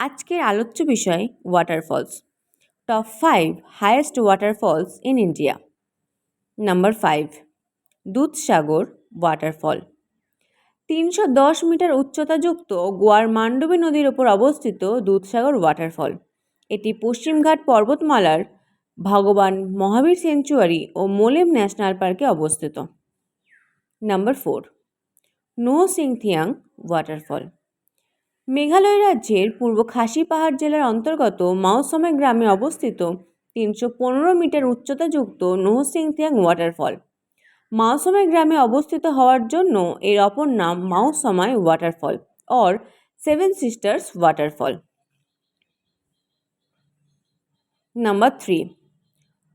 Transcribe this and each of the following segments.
আজকের আলোচ্য বিষয় waterfalls top five highest waterfalls in India number five Dudhsagar waterfall তিনশো দশ মিটার উচ্চতাযুক্ত গোয়ার মান্ডবী নদীর ওপর অবস্থিত দুধসাগর ওয়াটারফল এটি পশ্চিমঘাট পর্বতমালার ভগবান মহাবীর সেঞ্চুয়ারি ও মোলেম ন্যাশনাল পার্কে অবস্থিত। Number four Nohsngithiang waterfall Meghalaya রাজ্যের পূর্ব খাসি পাহাড় জেলার অন্তর্গত মাওসমে গ্রামে অবস্থিত তিনশো পনেরো মিটার উচ্চতাযুক্ত নোহসিংথিয়াং ওয়াটারফল। মাওসমে গ্রামে অবস্থিত হওয়ার জন্য এর অপর নাম Mawsmai waterfall or Seven Sisters waterfall. Number three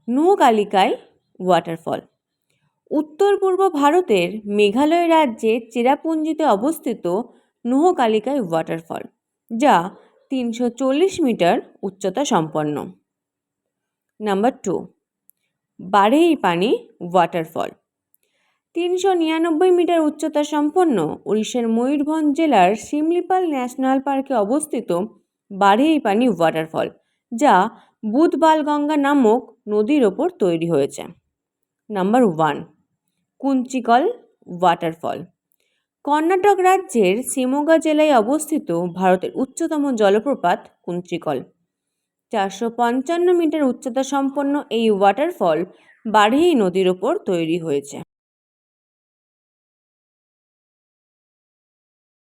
Nohkalikai waterfall. উত্তর পূর্ব ভারতের মেঘালয় রাজ্যের চেরাপুঞ্জিতে অবস্থিত নুহকালিকায় ওয়াটারফল যা তিনশো চল্লিশ মিটার উচ্চতা সম্পন্ন। নাম্বার টু বারেই পানি ওয়াটারফল তিনশো নিরানব্বই মিটার উচ্চতা সম্পন্ন উড়িষ্যার ময়ূরভঞ্জ জেলার শিমলিপাল ন্যাশনাল পার্কে অবস্থিত বারেই পানি ওয়াটারফল যা বুধবালগঙ্গা নামক নদীর ওপর তৈরি হয়েছে। Number one Kunchikal waterfall Karnataka রাজ্যের শিমোগা জেলায় অবস্থিত ভারতের উচ্চতম জলপ্রপাত কুঞ্চিকল চারশো পঞ্চান্ন মিটার উচ্চতা সম্পন্ন এই ওয়াটারফল বাড়েই নদীর ওপর তৈরি হয়েছে।